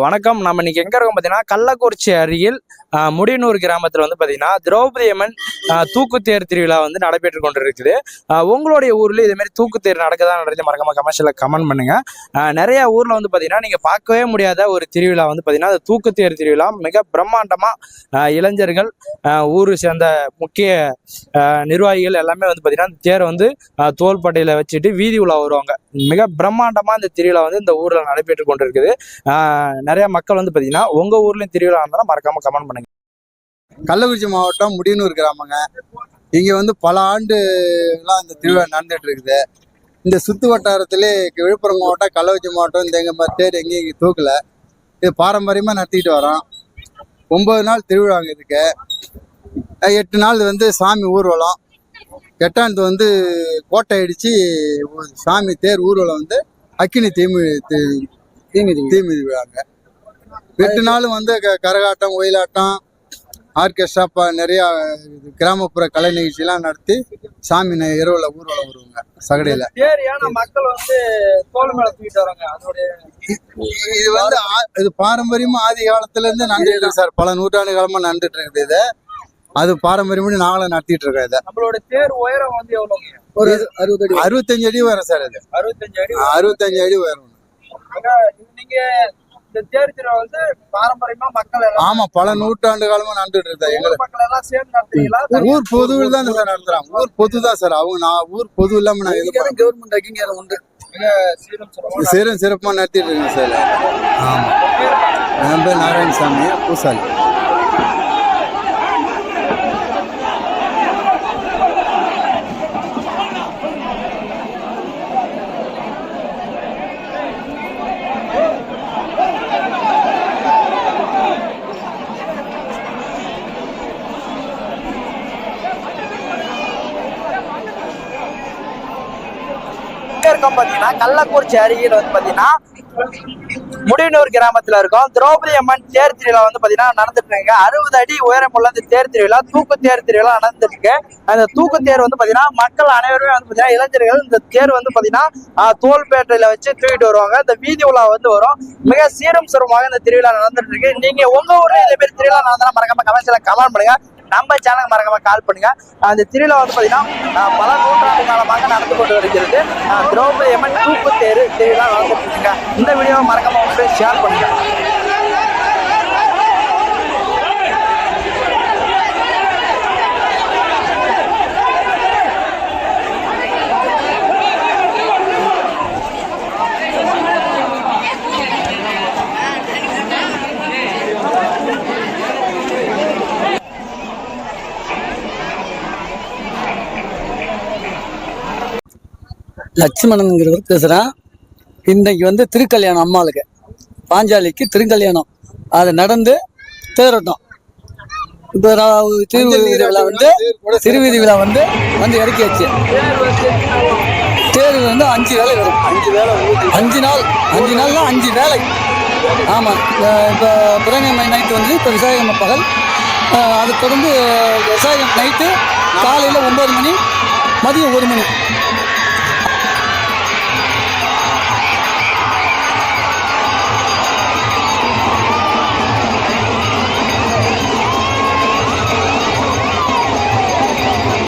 வணக்கம். நம்ம இன்னைக்கு எங்க இருக்கோம் பார்த்தீங்கன்னா கள்ளக்குறிச்சி அருகில் முடியனூர் கிராமத்தில் வந்து பார்த்தீங்கன்னா திரௌபதி அம்மன் தூக்குத்தேர் திருவிழா வந்து நடைபெற்று கொண்டு இருக்குது உங்களுடைய ஊர்ல இதே மாதிரி தூக்குத்தேர் நடக்குதா நடந்து மறக்காம கமர்ஷியல கமெண்ட் பண்ணுங்க. நிறைய ஊர்ல வந்து பார்த்தீங்கன்னா நீங்க பார்க்கவே முடியாத ஒரு திருவிழா வந்து பார்த்தீங்கன்னா அது தூக்குத்தேர் திருவிழா. மிக பிரம்மாண்டமா இளைஞர்கள் ஊர் ஊரு சேர்ந்த முக்கிய நிர்வாகிகள் எல்லாமே வந்து பார்த்தீங்கன்னா அந்த தேரை வந்து ஆ, வச்சுட்டு வீதி உலா வருவாங்க. மிக பிரம்மாண்டமா இந்த திருவிழா வந்து இந்த ஊர்ல நடைபெற்று கொண்டு இருக்குது நிறைய மக்கள் வந்து பார்த்தீங்கன்னா உங்க ஊர்லயும் திருவிழா இருந்தாலும் மறக்காம கமெண்ட் பண்ணுங்க. கள்ளக்குறிச்சி மாவட்டம் முடியனூர் கிராமங்க. இங்கே வந்து பல ஆண்டுலாம் இந்த திருவிழா நடந்துட்டு இருக்குது. இந்த சுத்து வட்டாரத்திலே விழுப்புரம் மாவட்டம் கள்ளக்குறிச்சி மாவட்டம் இந்த எங்கள் மாதிரி தேர் எங்கேயும் இங்கே தூக்கல. இது பாரம்பரியமாக நடத்திட்டு வரோம். ஒன்பது நாள் திருவிழாங்க இதுக்கு அஹ் எட்டு நாள் வந்து சாமி ஊர்வலம். எட்டாந்து வந்து கோட்டை அடித்து சாமி தேர் ஊர்வலம் வந்து அக்கினி தீமி தீமிதி தீமிதி விழாங்க. எட்டு நாளும் வந்து க- கரகாட்டம் ஒயிலாட்டம் ஆர்கெஸ்ட்ரா ப நிறையா கிராமப்புற கலை நிகழ்ச்சிலாம் நடத்தி சாமி இரவுல ஊர்வலம் வருவாங்க சகடையில். மக்கள் வந்து தோல் மேல தூக்கிட்டு வராங்க இது வந்து ஆ- இது பாரம்பரியமா ஆதி காலத்துல இருந்து நடந்துட்டு இருக்கு சார். பல நூற்றாண்டு காலமா நடந்துட்டு இருக்குது இது. அது பாரம்பரியமா நாங்களும் நடத்திட்டு இருக்கோம் இதை. நம்மளோட தேர் உயரம் வந்து எவ்வளவுங்க ஒரு அறுபத்தஞ்சு அடி வரும் சார் இது. அறுபத்தஞ்சு அடி அறுபத்தஞ்சு அடி வரும் நீங்க இந்த தேர் திருவிழா வந்து பாரம்பரியமா மக்கள் ஆமா பல நூற்றாண்டு காலமா நடந்துட்டு இருக்கா. எங்களை ஊர் மக்கள் எல்லாம் சேர்ந்து நடத்துறீங்களா? ஊர் பொதுவில் தான் சார் நடத்துறாங்க. ஊர் பொது தான் சார். அவங்க நான் ஊர் பொது இல்லாம நான் இது கவர்மெண்ட் அங்கீகாரம் உண்டு. சீரும் சிறப்புமா சிறம் சிறப்பா நடத்திட்டு இருக்கேன் சார். ஆமா. என் பேர் நாராயணசாமி பூசாலி. இருக்கோம் பாத்தீங்கன்னா கள்ளக்குறிச்சி அருகில் வந்து பாத்தீங்கன்னா முடியனூர் கிராமத்துல இருக்கோம். திரௌபதி அம்மன் தேர் திருவிழா வந்து பாத்தீங்கன்னா நடந்துட்டு இருக்கு. அறுபது அடி உயரமுள்ள உள்ள தேர் திருவிழா தூக்கு தேர் திருவிழா நடந்துட்டு இருக்கு. அந்த தூக்கு தேர் வந்து பாத்தீங்கன்னா மக்கள் அனைவருமே வந்து பாத்தீங்கன்னா இளைஞர்கள் இந்த தேர் வந்து பாத்தீங்கன்னா ஆஹ், வச்சு தூக்கிட்டு வருவாங்க. இந்த வீதி உலா வந்து வரும். மிக சீரும் சிரமமாக இந்த திருவிழா நடந்துட்டு இருக்கு. நீங்க உங்க ஊர்ல இதே மாதிரி திருவிழா நடந்தா மறக்காம கமெண்ட்ஸ்ல கமெண்ட் பண்ணுங்க. நம்ம சேனல் மறக்காம கால் பண்ணுங்க. அந்த திருவிழா வந்து பாத்தீங்கன்னா பல நூற்றாண்டு காலமாக நடந்து கொண்டு வருகிறது. திரௌபதி அம்மன் தூக்கு தேர் திருவிழா நடந்துட்டு இருக்குங்க இந்த வீடியோவை மறக்காம ஷேர் பண்ணுங்க. லட்சுமணனுங்கிறவர் பேசுகிறேன் இன்னைக்கு வந்து திருக்கல்யாணம் அம்மாளுக்கு. பாஞ்சாலிக்கு திருக்கல்யாணம். அது நடந்து தேரோட்டம். இப்போ திருவீதி விழா வந்து திருவீதி விழா வந்து வந்து இறக்கியாச்சு. தேர் வந்து அஞ்சு வேலை வரும். அஞ்சு வேலை அஞ்சு நாள். அஞ்சு நாள்னா அஞ்சு வேலை. ஆமாம் இப்போ புதன்கிழமை நைட்டு வந்து இப்போ விசாகம் பகல். அதை தொடர்ந்து விசாகம் நைட்டு காலையில் ஒம்பது மணி மதியம் ஒரு மணி.